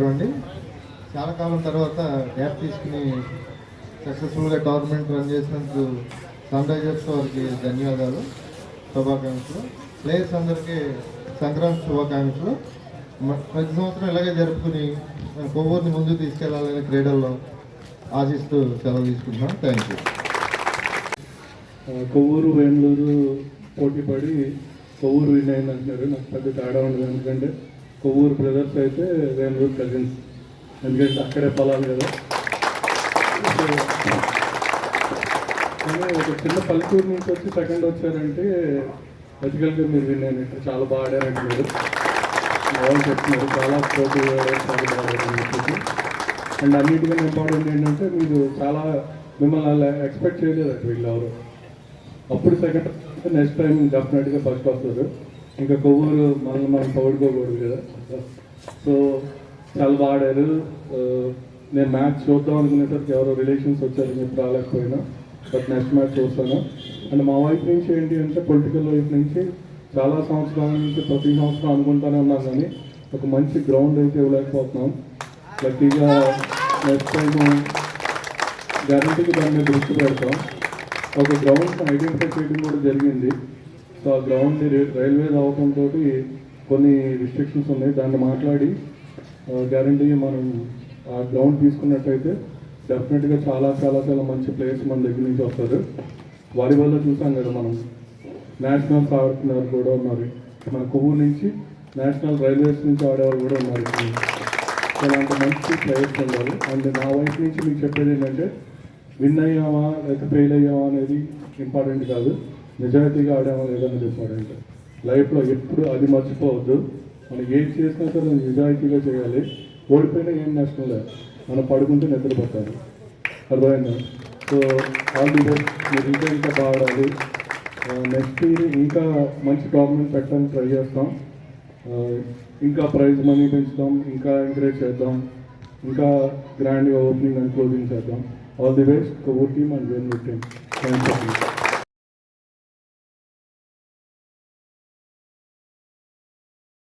అండి చాలా కాలం తర్వాత గ్యాప్ తీసుకుని సక్సెస్ఫుల్గా టోర్నమెంట్ రన్ చేసినందుకు సన్ రైజర్స్ వారికి ధన్యవాదాలు శుభాకాంక్షలు. ప్లేయర్స్ అందరికీ సంక్రాంతి శుభాకాంక్షలు. ప్రతి సంవత్సరం ఇలాగే జరుపుకుని కొవ్వూరిని ముందుకు తీసుకెళ్ళాలని క్రీడల్లో ఆశిస్తూ సెలవు తీసుకుంటున్నాం. థ్యాంక్ యూ కొవ్వూరు బెంగళూరు పోటీ పడి కొవ్వూరు విన్ అయిందంటున్నారు నాకు పెద్ద తేడా ఉండదు. ఎందుకంటే కొవ్వూరు బ్రదర్స్ అయితే వేమూరు కజిన్స్. ఎందుకంటే అక్కడే పొలాలు కదా. కానీ ఒక చిన్న పల్లెటూరు నుంచి వచ్చి సెకండ్ వచ్చారంటే బతికల్గా మీరు విన్ చాలా బాగా ఆడారంటున్నారు వాళ్ళు చెప్తున్నారు చాలా పోటీ చాలా బాగా చెప్పేసి. అండ్ అన్నిటికన్నా ఇంపార్టెంట్ ఏంటంటే మీరు చాలా మిమ్మల్ని అలా ఎక్స్పెక్ట్ చేయలేదు వీళ్ళు ఎవరు. అప్పుడు సెకండ్ నెక్స్ట్ టైం డెఫినెట్గా ఫస్ట్ వస్తారు ఇంకా కొవ్వూరు మనల్ని మనం పౌడుకోకూడదు కదా. సో చాలా బాగా ఆడారు. నేను మ్యాచ్ చూద్దాం అనుకునేసరికి ఎవరో రిలేషన్స్ వచ్చారని చెప్పి రాలేకపోయినా. బట్ నెక్స్ట్ మ్యాచ్ చూస్తాను. అండ్ మా వైపు నుంచి ఏంటి అంటే పొలిటికల్ వైపు నుంచి చాలా సంవత్సరాల నుంచి ప్రతి సంవత్సరం అనుకుంటానే ఉన్నాం కానీ ఒక మంచి గ్రౌండ్ అయితే ఇవ్వలేకపోతున్నాం. లక్కీగా నెక్స్ట్ టైం గ్యారంటీకి దాని మీద దృష్టి పెడతాం. ఒక గ్రౌండ్ ఐడెంటిఫై చేయడం కూడా జరిగింది. సో ఆ గ్రౌండ్ రైల్వేస్ అవడంతో కొన్ని రిస్ట్రిక్షన్స్ ఉన్నాయి. దాన్ని మాట్లాడి గ్యారంటీ మనం ఆ గ్రౌండ్ తీసుకున్నట్టయితే డెఫినెట్గా చాలా చాలా చాలా మంచి ప్లేయర్స్ మన దగ్గర నుంచి వస్తారు. వాలీబాల్లో చూసాం కదా మనం. నేషనల్స్ ఆడుతున్నారు కూడా ఉన్నారు. మన కొవ్వూరు నుంచి నేషనల్ రైల్వేస్ నుంచి ఆడేవాళ్ళు కూడా ఉన్నారు అలాంటి మంచి ప్లేయర్స్ ఉండాలి. అండ్ నా వైపు నుంచి మీకు చెప్పేది ఏంటంటే విన్ అయ్యామా లేకపోతే ఫెయిల్ అయ్యామా అనేది ఇంపార్టెంట్ కాదు. నిజాయితీగా ఆడామా ఏదైనా చెప్పాడంటే లైఫ్లో ఎప్పుడు అది మర్చిపోవద్దు. మనం ఏం చేసినా సరే మనం నిజాయితీగా చేయాలి. ఓడిపోయినా ఏం నష్టం లేదు. మనం పడుకుంటే నిద్రపోతారు. అర్థమైందా? So all the best. మీరు ఇంకా ఇంకా బాగా ఆడాలి. నెక్స్ట్ ఇయర్ ఇంకా మంచి టోర్నమెంట్ పెట్టడానికి ట్రై చేస్తాం. ఇంకా ప్రైజ్ మనీ పెంచుతాం. ఇంకా ఎంకరేజ్ చేద్దాం. ఇంకా గ్రాండ్గా ఓపెనింగ్ అండ్ క్లోజింగ్ చేద్దాం. All the best. Cover team and వెన్ టీమ్ థ్యాంక్ యూ.